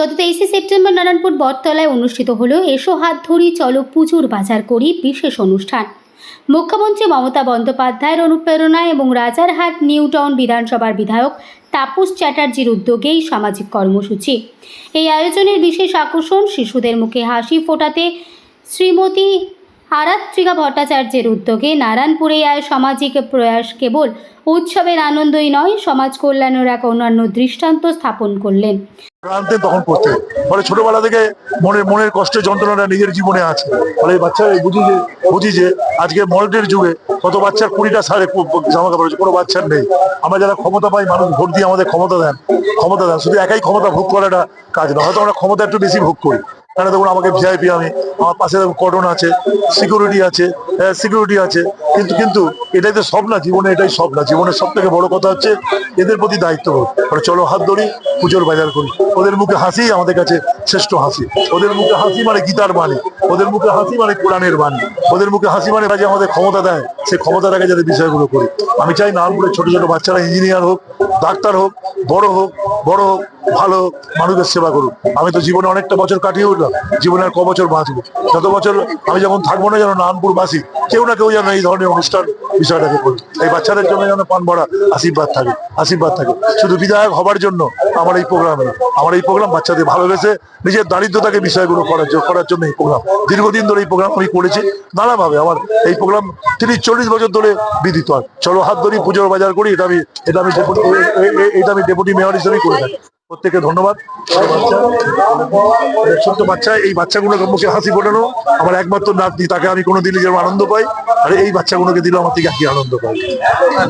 গত তেইশে সেপ্টেম্বর নারায়ণপুর বটতলায় অনুষ্ঠিত হল এসো হাত ধরি, চলো পুজোর বাজার করি বিশেষ অনুষ্ঠান। মুখ্যমন্ত্রী মমতা বন্দ্যোপাধ্যায়ের অনুপ্রেরণায় এবং রাজারহাট নিউ টাউন বিধানসভার বিধায়ক তাপস চ্যাটার্জির উদ্যোগেই সামাজিক কর্মসূচি। এই আয়োজনের বিশেষ আকর্ষণ শিশুদের মুখে হাসি ফোটাতে শ্রীমতী আরাত্রিকা ভট্টাচার্যের উদ্যোগে নারায়ণপুরে আয় সামাজিক প্রয়াস কেবল উৎসবের আনন্দই নয়, সমাজ কল্যাণের এক অন্যান্য দৃষ্টান্ত স্থাপন করলেন। তখন করতে ফলে ছোটবেলা থেকে মনের মনের কষ্টের যন্ত্রণাটা নিজের জীবনে আছে। ফলে এই বাচ্চা বুঝি যে বুঝি যে আজকে মডেলের যুগে কত বাচ্চার কুড়িটা সারে জামা কাপড় কোনো বাচ্চার নেই। আমরা যারা ক্ষমতা পাই, মানুষ ভোট দিয়ে আমাদের ক্ষমতা দেন। ক্ষমতা দেন। শুধু একাই ক্ষমতা ভোগ করাটা কাজ না হয়তো আমরা ক্ষমতা একটু বেশি ভোগ করি। কেন দেখুন আমাকে ভিআইপি আমি। আমার পাশে দেখুন কটন আছে সিকিউরিটি আছে সিকিউরিটি আছে। কিন্তু কিন্তু এটাই তো সব না জীবনে এটাই সব না জীবনের সব থেকে বড় কথা হচ্ছে এদের প্রতি দায়িত্ব মানে চলো হাত ধরি, পুজোর বাজার করি। ওদের মুখে হাসি, আমাদের কাছে শ্রেষ্ঠ হাসি। ওদের মুখে হাসি মানে গীতার বাণী। ওদের মুখে হাসি মানে কোরআনের বাণী। ওদের মুখে হাসি মানে যে আমাদের ক্ষমতা দেয়, সেই ক্ষমতাটাকে যাতে বিষয়গুলো করি। আমি চাই নামপুরের ছোট ছোট বাচ্চারা ইঞ্জিনিয়ার হোক, ডাক্তার হোক, বড় হোক বড় হোক ভালো মানুষের সেবা করুক। আমি তো জীবনে অনেকটা বছর কাটিয়ে উঠলাম জীবনে আর ক বছর বাঁচবো। যত বছর আমি যখন থাকব না যেন নানপুর বাসি কেউ না কেউ যেন এই ধরনের অনুষ্ঠান বিষয়টাকে করি এই বাচ্চাদের জন্য যেন পান ভরা আশীর্বাদ থাকে আশীর্বাদ থাকে। শুধু বিধায়ক হবার জন্য আমার এই প্রোগ্রাম আমার এই প্রোগ্রাম বাচ্চাদের ভালোবেসে নিজের দারিদ্রতাকে বিষয়গুলো করার জন্য করার জন্য এই প্রোগ্রাম দীর্ঘদিন ধরে এই প্রোগ্রাম আমি করেছি, নানাভাবে আমার এই প্রোগ্রাম তিরিশ, চল্লিশ বছর ধরে বিদিত হয় চলো হাত ধরি পুজোর বাজার করি, এটা আমি এটা আমি এটা আমি ডেপুটি মেয়র হিসেবেই করে থাকি। প্রত্যেককে ধন্যবাদ। ছোট্ট বাচ্চা এই বাচ্চাগুলোকে মুখে হাসি ফোটানো আমার একমাত্র নাতনি তাকে আমি কোনো দিলে যেরকম আনন্দ পাই আর এই বাচ্চাগুলোকে দিলে আমার থেকে একই আনন্দ পাই।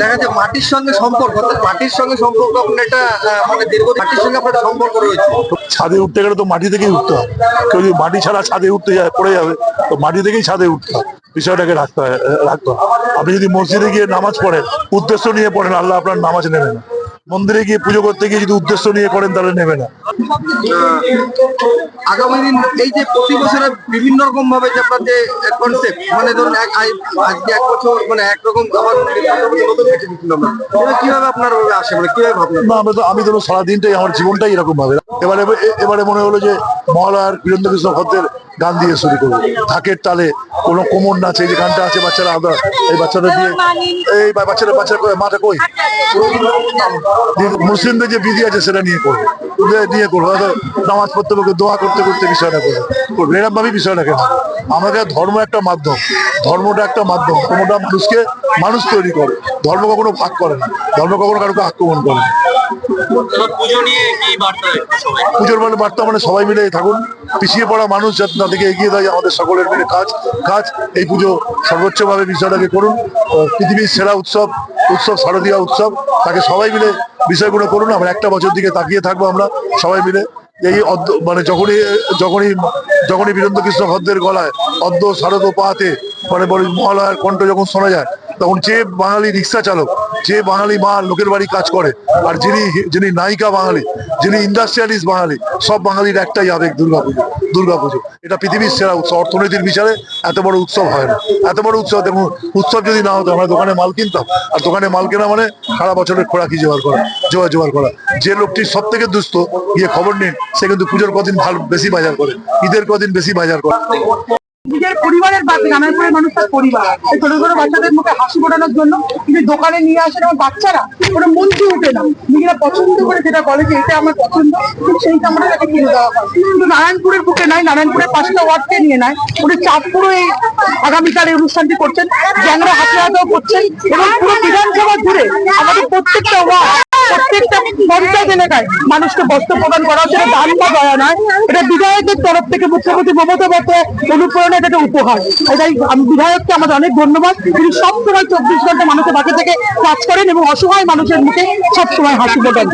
দেখা যাচ্ছে মাটির সঙ্গে সম্পর্ক মাটির সঙ্গে সম্পর্ক আপনার আহ, মানে দীর্ঘ মাটির সঙ্গে আপনার সম্পর্ক রয়েছে। ছাদে উঠতে গেলে তো মাটি থেকেই উঠতে হয়। কেউ যদি মাটি ছাড়া ছাদে উঠতে যায় পড়ে যাবে তো মাটি থেকেই ছাদে উঠতে হয়। বিষয়টাকে রাখতে হয় রাখতে হয়। আপনি যদি মসজিদে গিয়ে নামাজ পড়েন উদ্দেশ্য নিয়ে পড়েন আল্লাহ আপনার নামাজ নেবেন না। মন্দিরে গিয়ে পুজো করতে গিয়ে যদি উদ্দেশ্য নিয়ে করেন তাহলে নেবে না। আগামী দিন এই যে প্রতি বছরে বিভিন্ন রকম ভাবে যে আপনার যে কনসেপ্ট মানে ধরুন আজকে এক বছর মানে একরকম আবার নতুন কিছু দিচ্ছিল আমরা কীভাবে আপনার ভাবে আসে মানে কীভাবে ভাবলেন? না আমি তো আমি তো সারাদিনটাই আমার জীবনটাই এরকম ভাবে এবারে এবারে মনে হলো যে মহালয়ার বীরেন্দ্র কৃষ্ণ ভদ্রের গান দিয়ে শুরু করব। ঢাকের তালে কোনো কোমর নাচে যে গানটা আছে বাচ্চারা আদা এই বাচ্চাদের দিয়ে এই বাচ্চারা বাচ্চারা কই, মাটা কই? মুসলিমদের যে বিধি আছে সেটা নিয়ে করব। নিয়ে করব। হয়তো নামাজ পড়তে পড়তে দোয়া করতে করতে বিষয়টা করব। করব। এরকম ভাবেই বিষয়টাকে নেব। আমাদের ধর্ম একটা মাধ্যম। ধর্মটা একটা মাধ্যম। ধর্মটা মানুষকে মানুষ তৈরি করে। ধর্ম কখনো ভাগ করে না। ধর্ম কখনো কারোকে আক্রমণ করে না। পুজো নিয়ে কি বার্তা সবাই? পুজোর মানে বার্তা মানে সবাই মিলে থাকুন। পিছিয়ে পড়া মানুষ যাতে তাদেরকে এগিয়ে দেয় আমাদের সকলের মিলে কাজ কাজ, এই পুজো সর্বোচ্চভাবে বিষয়টাকে করুন। পৃথিবীর সেরা উৎসব উৎসব শারদীয় উৎসব, তাকে সবাই মিলে বিষয়গুলো করুন। আমরা একটা বছর দিকে তাকিয়ে থাকব আমরা সবাই মিলে। এই মানে যখনই যখনই যখনই বীরেন্দ্র কৃষ্ণ ভদ্রের গলায় অদ্য শারদ পাতে মানে বলে মহালয়ার কণ্ঠ যখন শোনা যায়, তখন যে বাঙালি রিক্সা চালক যে বাঙালি মা লোকের বাড়ি কাজ করে, আর যিনি যিনি নায়িকা বাঙালি, যিনি ইন্ডাস্ট্রিয়ালিস্ট বাঙালি, সব বাঙালির একটাই আবেগ দুর্গাপুজো দুর্গাপুজো। এটা পৃথিবীর সেরা উৎসব, অর্থনীতির বিচারে এত বড় উৎসব হয় না। এত বড় উৎসব, দেখুন, উৎসব যদি না হতো, আমরা দোকানে মাল কিনতাম, আর দোকানে মাল কেনা মানে সারা বছরের খোরাকি জোগাড় করা, জোগাড় জোগাড় করা। যে লোকটি সব থেকে দুস্থ, গিয়ে খবর নিন, সে কিন্তু পুজোর কদিন ভালো, বেশি বাজার করে, ঈদের কদিন বেশি বাজার করে। নিজের পরিবারের বাচ্চা নারায়ণপুরের মানুষ তার পরিবার ছোট ছোট বাচ্চাদের মুখে হাসি ফোটানোর জন্য তিনি দোকানে নিয়ে আসেন এবং বাচ্চারা। কোনো মন্ত্রী উঠে না। নিজেরা পছন্দ করে যেটা বলে যে এটা আমার পছন্দ ঠিক সেইটা আমরা তাকে কিনে দেওয়া হয়। কিন্তু নারায়ণপুরের বুকে নয় নারায়ণপুরের পাঁচটা ওয়ার্ডকে নিয়ে নেয় উনি চাঁদপুরও এই আগামীকাল এই অনুষ্ঠানটি করছেন জ্যাংরা হাতে হাতেও করছেন এবং পুরো বিধানসভা জুড়ে আমাদের প্রত্যেকটা ওয়ার্ড প্রত্যেকটা পঞ্চায়েত এলাকায় মানুষকে বস্ত্র প্রদান করা হচ্ছে দান বা দয়া নয় এটা বিধায়কের তরফ থেকে মুখ্যমন্ত্রী মমতা বন্দ্যোপাধ্যায় অনুপ্রেরণা এটা একটা উপহার। এটাই বিধায়ককে আমাদের অনেক ধন্যবাদ। তিনি সবসময় চব্বিশ ঘণ্টা মানুষের বাকি থেকে কাজ করেন এবং অসহায় মানুষের মুখে সবসময় হাসি ফোটান।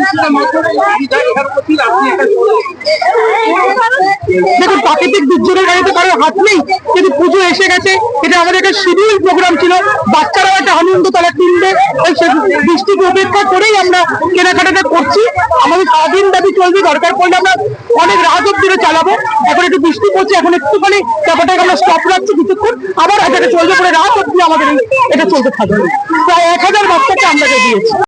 দেখুন, প্রাকৃতিক দুর্যোগের গাড়িতে কারোর হাত নেই, কিন্তু পুজো এসে গেছে। এটা আমাদের একটা শিডিউল প্রোগ্রাম ছিল। তারা ওই সে বৃষ্টিকে করেই আমরা কেনাকাটাটা করছি। আমাদের সারাদিন দাবি চলবে, দরকার পড়লে আমরা অনেক রাত অব্দি চালাবো। এখন একটু বৃষ্টি পড়ছে, এখন একটুখানি ব্যাপারটাকে আমরা স্টপ রাখছি কিছুক্ষণ। আবার এটা চলবে, পরে রাত অব্দি আমাদের এটা চলতে থাকবে। প্রায় এক হাজার বাচ্চাকে আমরা দিয়েছি